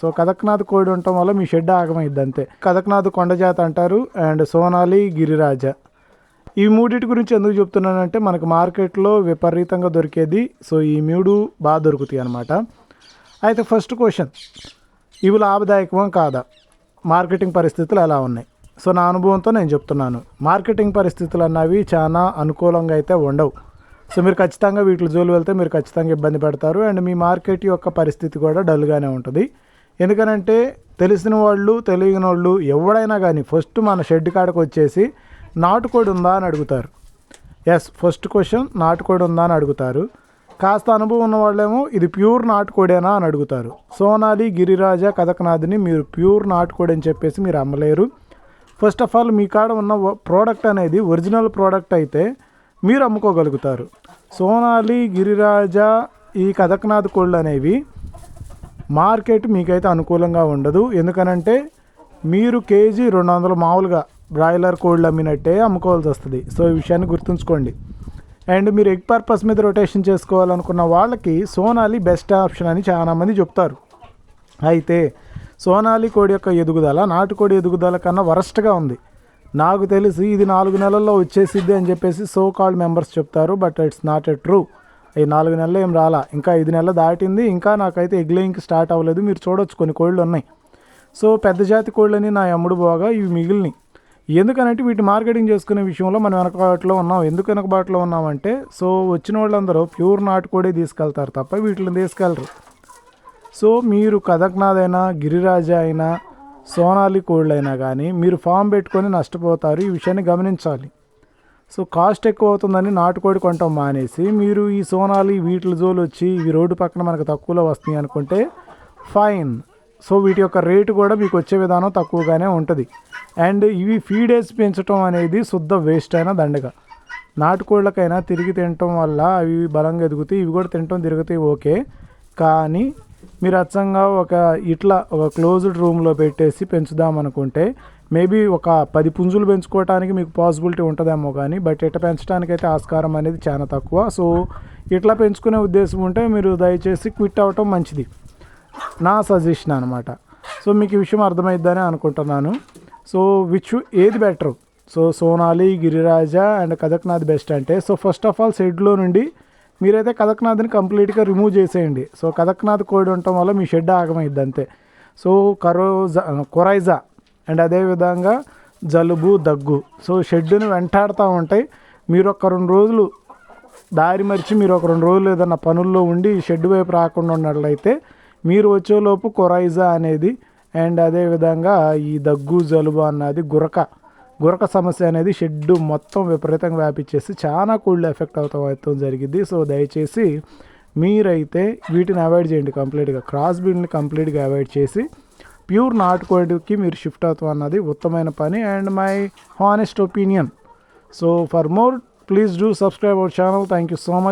So కదక్నాథ్ కోడి ఉండటం వల్ల మీ షెడ్ ఆగమైద్ది అంతే. కదక్నాథ్ కొండజాత అంటారు అండ్ సోనాలి గిరిరాజ. ఈ మూడిటి గురించి ఎందుకు చెప్తున్నానంటే మనకు మార్కెట్లో విపరీతంగా దొరికేది సో ఈ మూడు బాగా దొరుకుతాయి అనమాట అయితే ఫస్ట్ క్వశ్చన్ ఇవి లాభదాయకమా కాదా? మార్కెటింగ్ పరిస్థితులు ఎలా ఉన్నాయి? సో నా అనుభవంతో నేను చెప్తున్నాను. మార్కెటింగ్ పరిస్థితులు అన్నవి చాలా అనుకూలంగా అయితే ఉండవు. సో మీరు ఖచ్చితంగా వీటిలో జోలు వెళ్తే మీరు ఖచ్చితంగా ఇబ్బంది పడతారు అండ్ మీ మార్కెట్ యొక్క పరిస్థితి కూడా డల్గానే ఉంటుంది. ఎందుకనంటే తెలిసిన వాళ్ళు తెలియని వాళ్ళు ఎవడైనా కానీ ఫస్ట్ మన షెడ్ కాడకు వచ్చేసి నాటుకోడి ఉందా అని అడుగుతారు. ఎస్ ఫస్ట్ క్వశ్చన్ నాటుకోడి ఉందా అని అడుగుతారు. కాస్త అనుభవం ఉన్న వాళ్ళేమో ఇది ప్యూర్ నాటుకోడేనా అని అడుగుతారు. సోనాలి గిరిరాజ కథకనాథ్ని మీరు ప్యూర్ నాటుకోడి అని చెప్పేసి మీరు అమ్మలేరు. ఫస్ట్ ఆఫ్ ఆల్ మీ కాడ ఉన్న ప్రోడక్ట్ అనేది ఒరిజినల్ ప్రోడక్ట్ అయితే మీరు అమ్ముకోగలుగుతారు. సోనాలి గిరిరాజ ఈ కథకనాథ్ కోళ్ళు అనేవి మార్కెట్ మీకైతే అనుకూలంగా ఉండదు. ఎందుకనంటే మీరు కేజీ రెండు వందలు మామూలుగా బ్రాయిలర్ కోళ్ళు అమ్మినట్టే అమ్ముకోవాల్సి వస్తుంది. సో ఈ విషయాన్ని గుర్తుంచుకోండి. అండ్ మీరు ఎగ్ పర్పస్ మీద రొటేషన్ చేసుకోవాలనుకున్న వాళ్ళకి సోనాలి బెస్ట్ ఆప్షన్ అని చాలామంది చెప్తారు. అయితే సోనాలి కోడి యొక్క ఎదుగుదల నాటుకోడి ఎదుగుదల కన్నా వరస్ట్గా ఉంది. నాకు తెలిసి ఇది నాలుగు నెలల్లో వచ్చేసిద్ది అని చెప్పేసి సో కాల్డ్ మెంబర్స్ చెప్తారు but it's not a true. ఈ నాలుగు నెలలు ఏం రాలా? ఇంకా ఐదు నెలలు దాటింది. ఇంకా నాకైతే ఎగ్లేయింగ్ స్టార్ట్ అవ్వలేదు. మీరు చూడొచ్చు కొన్ని కోళ్ళు ఉన్నాయి. సో పెద్ద జాతి కోళ్ళని నా అమ్ముడు పోగా ఇవి మిగిలినాయి. ఎందుకనంటే వీటి మార్కెటింగ్ చేసుకునే విషయంలో మనం వెనకబాటులో ఉన్నాం. ఎందుకు వెనకబాటులో ఉన్నామంటే సో వచ్చిన వాళ్ళందరూ ప్యూర్ నాటుకోడే తీసుకెళ్తారు తప్ప వీటిని తీసుకెళ్ళరు. సో మీరు కథక్నాథ్ అయినా గిరిరాజా అయినా సోనాలి కోళ్ళైనా కానీ మీరు ఫామ్ పెట్టుకొని నష్టపోతారు. ఈ విషయాన్ని గమనించాలి. సో కాస్ట్ ఎక్కువ అవుతుందని నాటుకోడి కొంటాం మానేసి మీరు ఈ సోనాలి వీటి జోలు వచ్చి ఇవి రోడ్డు పక్కన మనకు తక్కువలో వస్తున్నాయి అనుకుంటే ఫైన్. సో వీటి యొక్క రేటు కూడా మీకు వచ్చే విధానం తక్కువగానే ఉంటుంది. అండ్ ఇవి ఫీడేస్ పెంచడం అనేది శుద్ధ వేస్ట్ అయిన దండగ. నాటుకోళ్ళకైనా తిరిగి తినటం వల్ల అవి బలంగా ఎదుగుతాయి ఇవి కూడా తినటం తిరుగుతాయి ఓకే. కానీ మీరు అచ్చంగా ఒక ఇట్లా ఒక క్లోజ్డ్ రూమ్లో పెట్టేసి పెంచుదాం అనుకుంటే మేబీ ఒక పది పుంజులు పెంచుకోవడానికి మీకు పాసిబిలిటీ ఉంటుందేమో కానీ బట్ ఇట్లా పెంచడానికి అయితే ఆస్కారం అనేది చాలా తక్కువ. సో ఇట్లా పెంచుకునే ఉద్దేశం ఉంటే మీరు దయచేసి క్విట్ అవ్వటం మంచిది. నా సజెషన్ అనమాట సో మీకు ఈ విషయం అర్థమైద్దని అనుకుంటున్నాను. సో విచ్ ఏది better? So Sonali Giriraja and Kadaknath best అంటే సో ఫస్ట్ ఆఫ్ ఆల్ షెడ్లో నుండి మీరైతే కథక్నాథ్ని కంప్లీట్గా రిమూవ్ చేసేయండి. సో కథక్నాథ్ కోడి ఉండటం వల్ల మీ షెడ్ ఆగమైద్ది అంతే సో కరోజా కొరైజా అండ్ అదేవిధంగా జలుబు దగ్గు. సో షెడ్డుని వెంటాడుతూ ఉంటాయి. మీరు ఒక రెండు రోజులు దారి మరిచి మీరు ఒక రెండు రోజులు ఏదైనా పనుల్లో ఉండి షెడ్డు షెడ్ వైపు రాకుండా ఉన్నట్లయితే మీరు వచ్చేలోపు కొరైజా అనేది అండ్ అదేవిధంగా ఈ దగ్గు జలుబు అన్నది గురక గురక సమస్య అనేది షెడ్ మొత్తం విపరీతంగా వ్యాపించేసి చాలా కోళ్ళు ఎఫెక్ట్ అవుతాం అవుతాం జరిగింది. సో దయచేసి మీరైతే వీటిని అవాయిడ్ చేయండి కంప్లీట్గా. క్రాస్ బీడ్ని కంప్లీట్గా అవాయిడ్ చేసి ప్యూర్ నాటుకోడికి మీరు షిఫ్ట్ అవుతాం అన్నది ఉత్తమైన పని and my honest opinion. So for more please do subscribe our channel. Thank you so much.